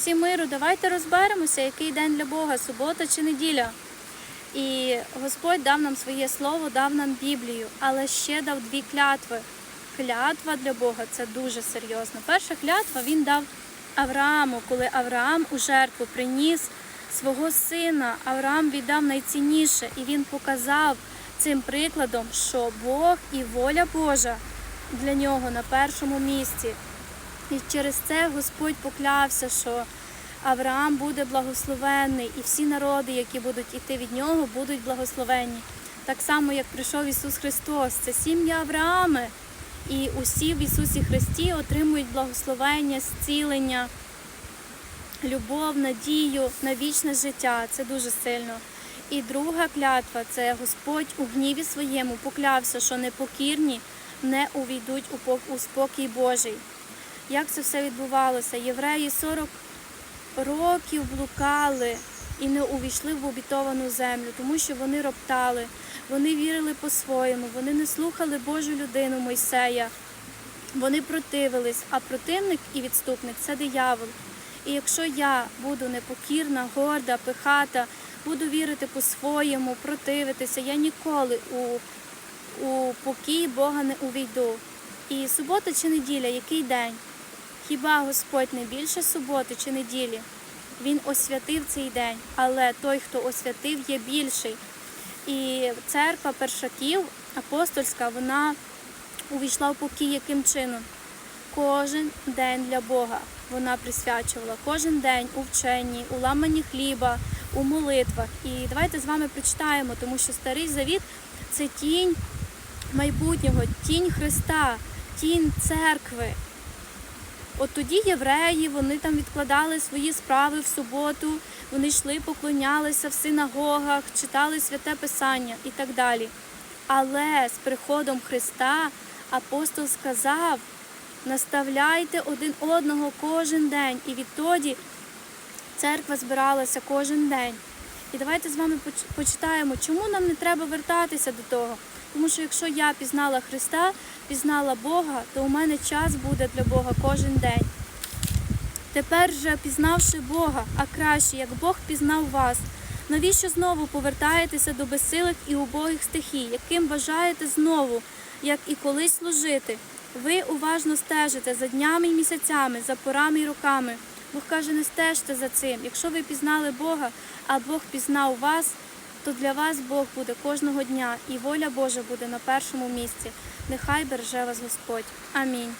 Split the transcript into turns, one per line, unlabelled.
Всі миру, давайте розберемося, який день для Бога, субота чи неділя. І Господь дав нам своє слово, дав нам Біблію, але ще дав дві клятви. Клятва для Бога це дуже серйозно. Перша клятва він дав Аврааму, коли Авраам у жертву приніс свого сина. Авраам віддав найцінніше, і він показав цим прикладом, що Бог і воля Божа для нього на першому місці. І через це Господь поклявся, що Авраам буде благословенний, і всі народи, які будуть іти від нього, будуть благословенні. Так само, як прийшов Ісус Христос, це сім'я Авраами. І усі в Ісусі Христі отримують благословення, зцілення, любов, надію на вічне життя. Це дуже сильно. І друга клятва це Господь у гніві своєму поклявся, що непокірні не увійдуть у спокій Божий. Як це все відбувалося? Євреї 40 років блукали і не увійшли в обітовану землю, тому що вони роптали, вони вірили по-своєму, вони не слухали Божу людину Мойсея, вони противились, а противник і відступник це диявол. І якщо я буду непокірна, горда, пихата, буду вірити по-своєму, противитися, я ніколи у, у покій Бога не увійду. І субота чи неділя, який день? Хіба Господь не більше суботи чи неділі? Він освятив цей день, але той, хто освятив, є більший. І церква першаків апостольська, вона увійшла в покій яким чином? Кожен день для Бога вона присвячувала. Кожен день у вченні, у ламанні хліба, у молитвах. І давайте з вами прочитаємо, тому що старий завіт це тінь майбутнього, тінь Христа, тінь церкви. От тоді євреї вони там відкладали свої справи в суботу, вони йшли, поклонялися в синагогах, читали святе Писання і так далі. Але з приходом Христа апостол сказав: наставляйте один одного кожен день. І відтоді церква збиралася кожен день. І давайте з вами почитаємо, чому нам не треба вертатися до того. Тому що якщо я пізнала Христа, пізнала Бога, то у мене час буде для Бога кожен день. Тепер же, пізнавши Бога, а краще, як Бог пізнав вас, навіщо знову повертаєтеся до безсилих і убогих стихій, яким бажаєте знову, як і колись служити? Ви уважно стежите за днями і місяцями, за порами і роками. Бог каже, не стежте за цим. Якщо ви пізнали Бога, а Бог пізнав вас, то для вас Бог буде кожного дня, і воля Божа буде на першому місці. Нехай береже вас Господь. Амінь.